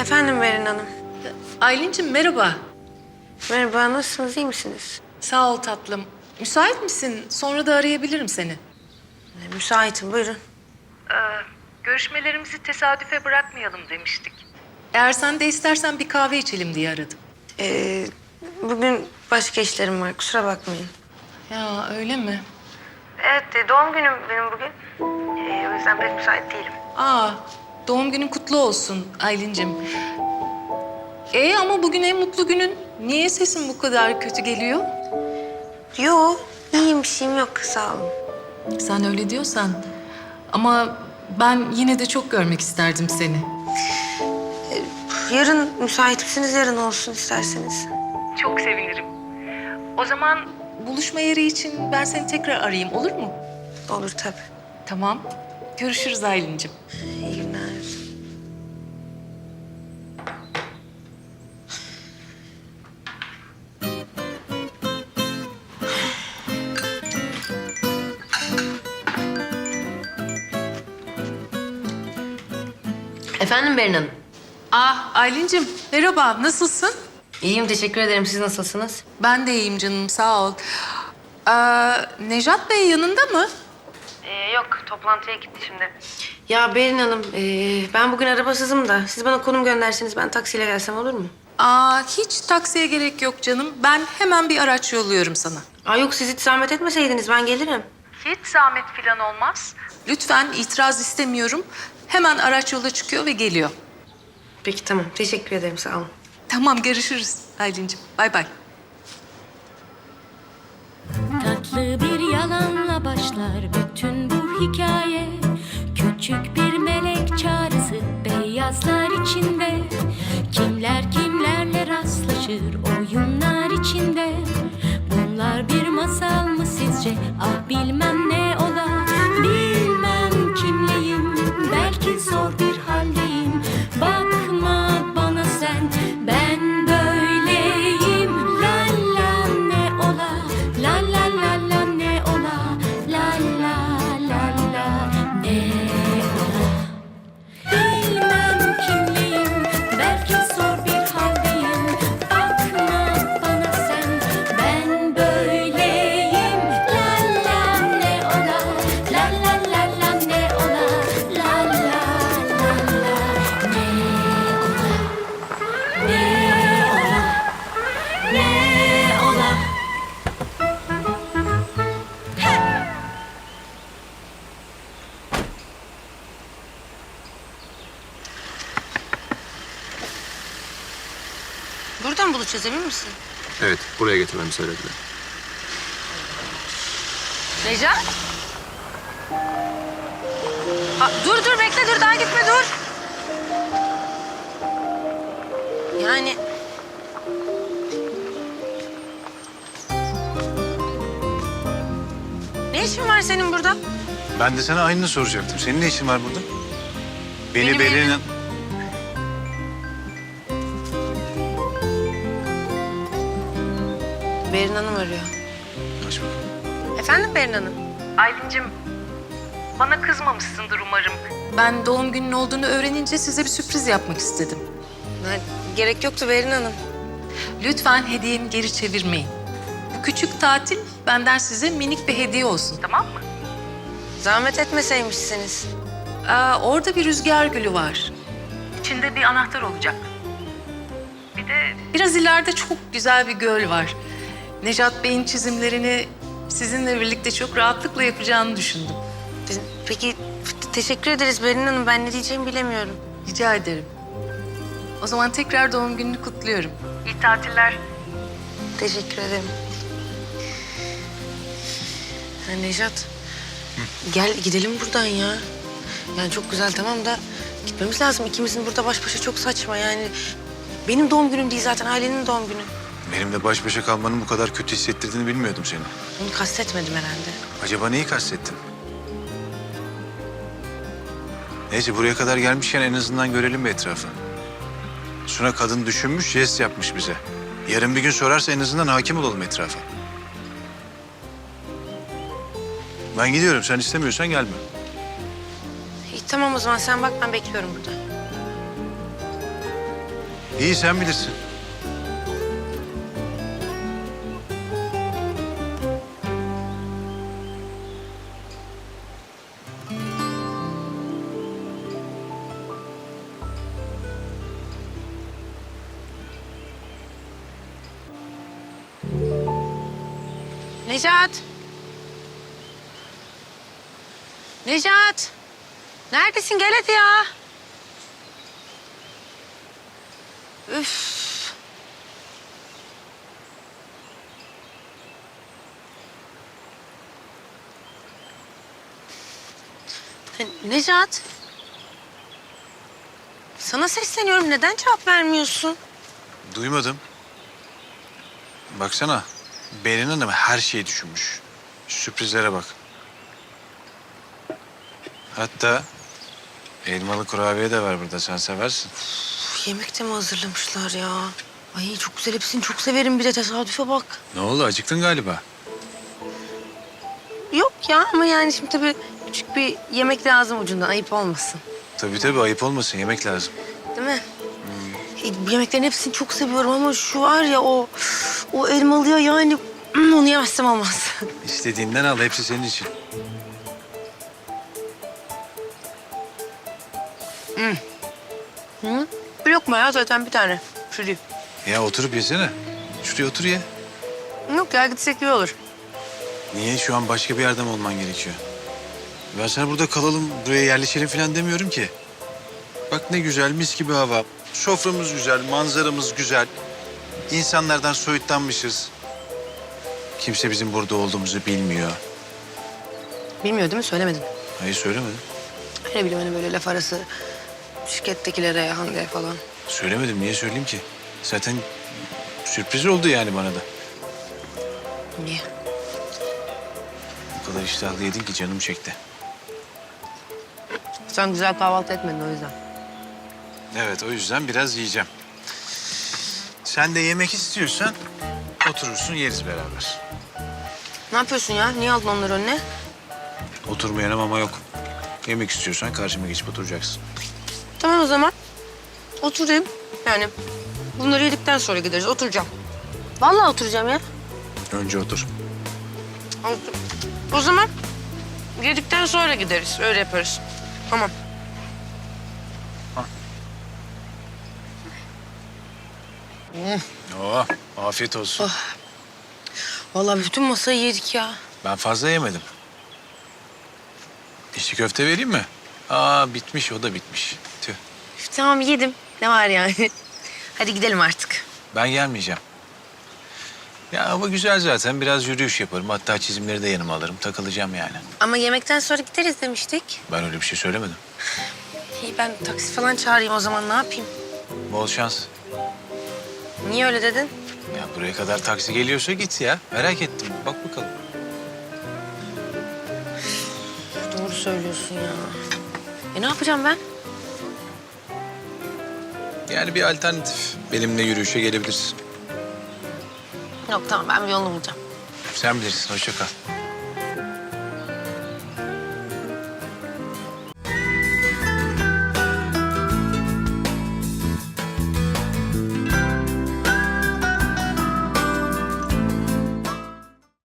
Efendim Berin Hanım. Aylin'cim merhaba. Merhaba, nasılsınız, iyi misiniz? Sağ ol tatlım. Müsait misin? Sonra da arayabilirim seni. E, Müsaitim, buyurun. görüşmelerimizi tesadüfe bırakmayalım demiştik. Eğer sen de istersen bir kahve içelim diye aradım. Ee, bugün başka işlerim var, kusura bakmayın. Ya öyle mi? Evet, doğum günüm benim bugün. Ee, o yüzden pek müsait değilim. Aa, doğum günün kutlu olsun Aylin'cim. E ama bugün en mutlu günün. Niye sesin bu kadar kötü geliyor? Yo, iyiyim, bir şeyim yok, sağ olun. Sen öyle diyorsan. Ama ben yine de çok görmek isterdim seni. Yarın müsait misiniz? Yarın olsun isterseniz. Çok sevinirim. O zaman buluşma yeri için ben seni tekrar arayayım olur mu? Olur tabii. Tamam. Görüşürüz Aylin'cim. İyi günler. Efendim Berin Hanım. Ah Aylin'cim merhaba nasılsın? İyiyim, teşekkür ederim. Siz nasılsınız? Ben de iyiyim canım sağ ol. Ee, Nejat Bey yanında mı? Ee, yok, toplantıya gitti şimdi. Ya Berin Hanım, ee, ben bugün arabasızım da siz bana konum gönderseniz ben taksiyle gelsem olur mu? Aa, hiç taksiye gerek yok canım. Ben hemen bir araç yolluyorum sana. Aa yok, siz hiç zahmet etmeseydiniz ben gelirim. Hiç zahmet falan olmaz. Lütfen itiraz istemiyorum. Hemen araç yola çıkıyor ve geliyor. Peki tamam, teşekkür ederim, sağ olun. Tamam görüşürüz Aylin'cim. Bay bay. Tatlı bir yalanla başlar bütün bu hikaye. Küçük bir melek çağrısı beyazlar içinde. Kimler kimlerle rastlaşır oyunlar içinde. Bunlar bir masal mı sizce? Ah bilmem ne Buradan buluşacağız emin misin? Evet, buraya getirmemi söylediler. Necat? Aa, dur dur bekle dur daha gitme dur. Yani... Ne işin var senin burada? Ben de sana aynını soracaktım. Senin ne işin var burada? Beni Benim. Berin Hanım arıyor. Aç. Efendim Berin Hanım? Aylin'cim bana kızmamışsındır umarım. Ben doğum günün olduğunu öğrenince size bir sürpriz yapmak istedim. Ha, gerek yoktu Berin Hanım. Lütfen hediyemi geri çevirmeyin. Bu küçük tatil benden size minik bir hediye olsun tamam mı? Zahmet etmeseymişsiniz. Aa, orada bir rüzgar gülü var. İçinde bir anahtar olacak. Bir de biraz ileride çok güzel bir göl var. Necat Bey'in çizimlerini sizinle birlikte çok rahatlıkla yapacağını düşündüm. Peki teşekkür ederiz Berin Hanım. Ben ne diyeceğimi bilemiyorum. Rica ederim. O zaman tekrar doğum gününü kutluyorum. İyi tatiller. Teşekkür ederim. Ya Nejat. Gel gidelim buradan ya. Yani çok güzel tamam da gitmemiz lazım. İkimizin burada baş başa çok saçma yani. Benim doğum günüm değil zaten ailenin doğum günü. Benimle baş başa kalmanın bu kadar kötü hissettirdiğini bilmiyordum seni. Bunu kastetmedim herhalde. Acaba neyi kastettin? Neyse buraya kadar gelmişken en azından görelim bir etrafı. Suna kadın düşünmüş, jest yapmış bize. Yarın bir gün sorarsa en azından hakim olalım etrafa. Ben gidiyorum. Sen istemiyorsan gelme. İyi tamam o zaman sen bak ben bekliyorum burada. İyi sen bilirsin. Necat. Necat. Neredesin? Gel hadi ya. Üf. Necat. Sana sesleniyorum. Neden cevap vermiyorsun? Duymadım. Baksana. Berin Hanım her şeyi düşünmüş. Sürprizlere bak. Hatta elmalı kurabiye de var burada. Sen seversin. Üf, Yemek de mi hazırlamışlar ya? Ay çok güzel. Hepsini çok severim. Bir de tesadüfe bak. Ne oldu? Acıktın galiba. Yok ya ama yani şimdi tabii küçük bir yemek lazım ucundan. Ayıp olmasın. Tabii tabii ayıp olmasın. Yemek lazım. Değil mi? E, yemeklerin hepsini çok seviyorum ama şu var ya o o elmalıya yani onu yemezsem olmaz. İstediğinden al. Hepsi senin için. Hı? Bir lokma ya zaten bir tane. Şu değil. Ya oturup yesene. Şuraya otur ye. Yok ya gitsek iyi olur. Niye? Şu an başka bir yerde mi olman gerekiyor? Ben sana burada kalalım, buraya yerleşelim falan demiyorum ki. Bak ne güzel, mis gibi hava. Soframız güzel, manzaramız güzel. İnsanlardan soyutlanmışız. Kimse bizim burada olduğumuzu bilmiyor. Bilmiyor değil mi? Söylemedin. Hayır söylemedim. Ne bileyim hani böyle laf arası şirkettekilere, Hande falan. Söylemedim. Niye söyleyeyim ki? Zaten sürpriz oldu yani bana da. Niye? O kadar iştahlı yedin ki canım çekti. Sen güzel kahvaltı etmedin o yüzden. Evet, o yüzden biraz yiyeceğim. Sen de yemek istiyorsan oturursun, yeriz beraber. Ne yapıyorsun ya? Niye aldın onları önüne? Oturmayanım ama yok. Yemek istiyorsan karşıma geçip oturacaksın. Tamam o zaman. Oturayım. Yani bunları yedikten sonra gideriz. Oturacağım. Vallahi oturacağım ya. Önce otur. O zaman yedikten sonra gideriz. Öyle yaparız. Tamam. Oo, afiyet olsun. Vallahi bütün masayı yedik ya. Ben fazla yemedim. İçli köfte vereyim mi? Aa bitmiş, o da bitmiş. Tüh. Üf, Tamam yedim. Ne var yani? Hadi gidelim artık. Ben gelmeyeceğim. Ya hava güzel zaten. Biraz yürüyüş yaparım. Hatta çizimleri de yanıma alırım. Takılacağım yani. Ama yemekten sonra gideriz demiştik. Ben öyle bir şey söylemedim. İyi ben taksi falan çağırayım o zaman ne yapayım? Bol şans. Niye öyle dedin? Ya buraya kadar taksi geliyorsa git ya. Merak ettim. Bak bakalım. Doğru söylüyorsun ya. E ne yapacağım ben? Yani bir alternatif. Benimle yürüyüşe gelebilirsin. Yok tamam ben bir yolunu bulacağım. Sen bilirsin. Hoşça kal.